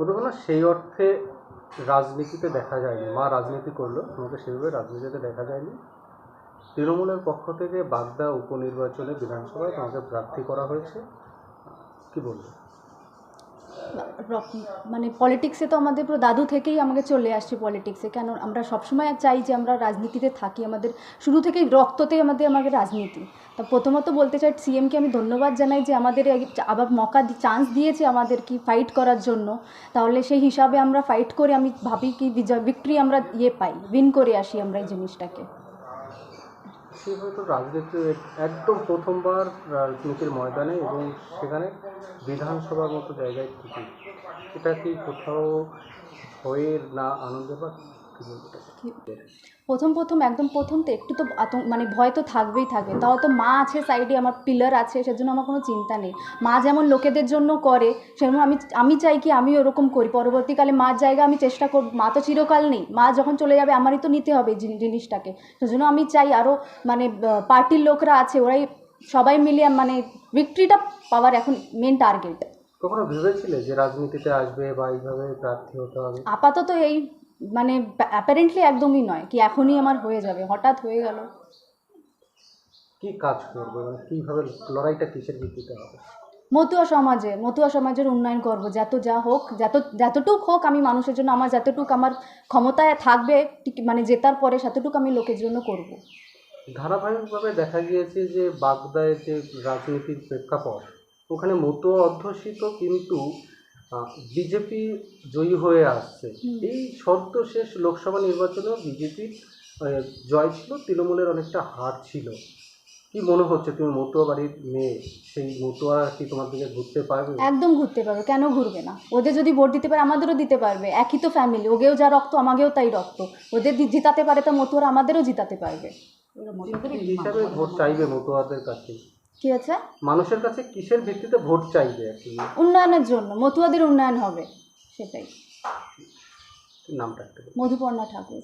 না সেই অর্থে রাজনীতিতে দেখা যায়নি। মা রাজনীতি করল, তোমাকে সেভাবে রাজনীতিতে দেখা যায়নি। তৃণমূলের পক্ষ থেকে বাগদা উপনির্বাচনে বিধানসভায় তোমাকে প্রার্থী করা হয়েছে। কি বলব? মানে পলিটিক্সে তো আমাদের পুরো দাদু থেকেই আমাকে চলে আসছে পলিটিক্সে কেন, আমরা সবসময় চাই যে আমরা রাজনীতিতে থাকি, আমাদের শুরু থেকেই রক্ততেই আমাদের আমাদের রাজনীতি। তা প্রথমত বলতে চাই সিএমকে আমি ধন্যবাদ জানাই যে আমাদের আবার মকা চান্স দিয়েছে আমাদের কি ফাইট করার জন্য। তাহলে সেই হিসাবে আমরা ফাইট করে আমি ভাবি কি, বিজয় ভিক্টরি আমরা ইয়ে পাই উইন করে আসি আমরা এই জিনিসটাকে। সেভাবে হয়তো রাজনীতি একদম প্রথমবার রাজনীতির ময়দানে এবং সেখানে বিধানসভার মতো জায়গায় থেকে এটা কি কোথাও হয়ে না আনন্দ এটাকে? প্রথম প্রথম একদম প্রথম তো একটু তো আতঙ্ক মানে ভয় তো থাকবেই থাকে। তাও তো মা আছে সাইডে আমার পিলার আছে সেজন্য আমার কোনো চিন্তা নেই। মা যেমন লোকেদের জন্য করে সেরকম আমি আমি চাই কি আমি ওরকম করি। পরবর্তীকালে মার জায়গা আমি চেষ্টা করব মা তো চিরকাল নেই। মা যখন চলে যাবে আমারই তো নিতে হবে জিনিসটাকে। সেজন্য আমি চাই আরও মানে পার্টির লোকরা আছে ওরাই সবাই মিলিয়ে মানে ভিক্টরিটা পাওয়ার এখন মেন টার্গেট কখনো ভেবেছিলে যে রাজনীতিতে আসবে বা এইভাবে প্রার্থী হতে হবে? আপাতত এই মানে অ্যাপারেন্টলি একদমই নয় কি এখনই আমার হয়ে যাবে হঠাৎ হয়ে গেল। কি কাজ করবে? মানে কীভাবে লড়াইটা কিসের ভিত্তিতে হবে? মতুয়া সমাজে মতুয়া সমাজের উন্নয়ন করব যত যা হোক যত যতটুক হোক আমি মানুষের জন্য আমার যতটুক আমার ক্ষমতায় থাকবে মানে জেতার পরে ততটুক আমি লোকের জন্য করব। ধারাবাহিকভাবে দেখা গিয়েছে যে বাগদায় যে রাজনীতির প্রেক্ষাপট ওখানে মতো অধ্যুষিত কিন্তু বিজেপি জয়ী হয়ে আসছে। এই সদ্যশেষ লোকসভা নির্বাচনেও বিজেপির জয় ছিল তৃণমূলের অনেকটা হার ছিল। কি মনে হচ্ছে? তুমি মতুয়া বাড়ির মেয়ে সেই মতুয়া কি তোমার দিকে ঘুরতে পারবে? একদম ঘুরতে পারবে কেন ঘুরবে না? ওদের যদি ভোট দিতে পারে আমাদেরও দিতে পারবে। একই তো ফ্যামিলি ওগেও যা রক্ত আমাকেও তাই রক্ত। ওদের জিতাতে পারে তো মতুয়ারা আমাদেরও জিতাতে পারবে। হিসাবে ভোট চাইবে মতুয়াদের কাছে? কি আছে? মানুষের কাছে কিসের ভিত্তিতে ভোট চাইবে উন্নয়নের জন্য মতুয়াদের উন্নয়ন হবে সেটাই। নামটা মধুপর্ণা ঠাকুর।